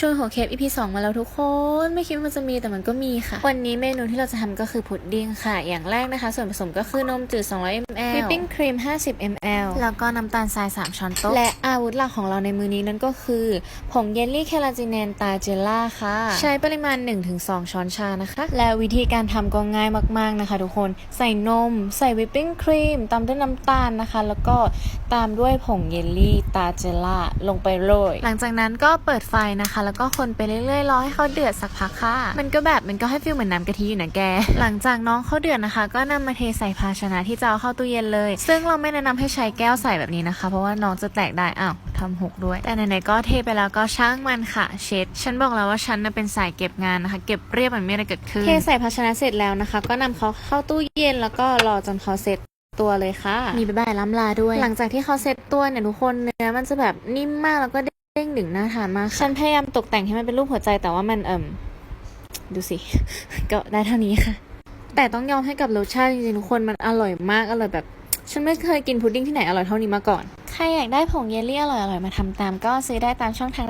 ช่วยหัวเคป EP 2 มาแล้วทุกคน ไม่คิดว่ามันจะมีแต่มันก็มีค่ะ วันนี้เมนูที่เราจะทำก็คือพุดดิ้งค่ะ อย่างแรกนะคะ ส่วนผสมก็คือนมจืด 200 ml วิปปิ้งครีม 50 ml แล้วก็น้ำตาลทราย 3 ช้อนโต๊ะ และอาวุธหลักของเราในมือนี้นั่นก็คือ ผงเยลลี่เคลาจิเนนตาเจล่าค่ะ ใช้ปริมาณ 1-2 ช้อนชานะคะ และวิธีการทำก็ง่ายมากๆนะคะ ทุกคน ใส่นม ใส่วิปปิ้งครีม ตามด้วยน้ำตาลนะคะ แล้วก็ตามด้วยผงเยลลี่ตาเจล่าลงไปโรย หลังจากนั้นก็เปิดไฟนะคะแล้วก็คนไปเรื่อยๆรอให้เขาเดือดสักพักค่ะ มันก็แบบมันก็ให้ฟีลเหมือนน้ำกะทิอยู่นะแก หลังจากน้องเขาเดือดนะคะ ก็นำมาเทใส่ภาชนะที่จะเอาเข้าตู้เย็นเลย ซึ่งเราไม่แนะนำให้ใช้แก้วใส่แบบนี้นะคะ เพราะว่าน้องจะแตกได้อ้าวทำหกด้วย แต่ไหนๆก็เทไปแล้วก็ช่างมันค่ะ เช็ด ฉันบอกแล้วว่าฉันน่ะเป็นสายเก็บงานนะคะ เก็บเรียบมันไม่อะไรเกิดขึ้น เทใส่ภาชนะเสร็จแล้วนะคะ ก็นำเขาเข้าตู้เย็นแล้วก็รอจนเขาเสร็จตัวเลยค่ะ มีใบใบล้ำลาด้วย หลังจากที่เขาเซ็ตตัวเนี่ยทุกคนเนื้อมันจะแบบนิ่มมากแล้วก็ เด้งดึงน่าทานมากค่ะฉันพยายามตกแต่งให้มันเป็นรูปหัวใจแต่ว่ามันเอิ่มดูสิ ก็ได้เท่านี้ค่ะ แต่ต้องยอมให้กับรสชาติจริงๆทุกคนมันอร่อยมากอร่อยแบบ ฉันไม่เคยกินพุดดิ้งที่ไหนอร่อยเท่านี้มาก่อน ใครอยากได้ผงเยลลี่อร่อยๆมาทำตามก็ซื้อได้ตามช่องทาง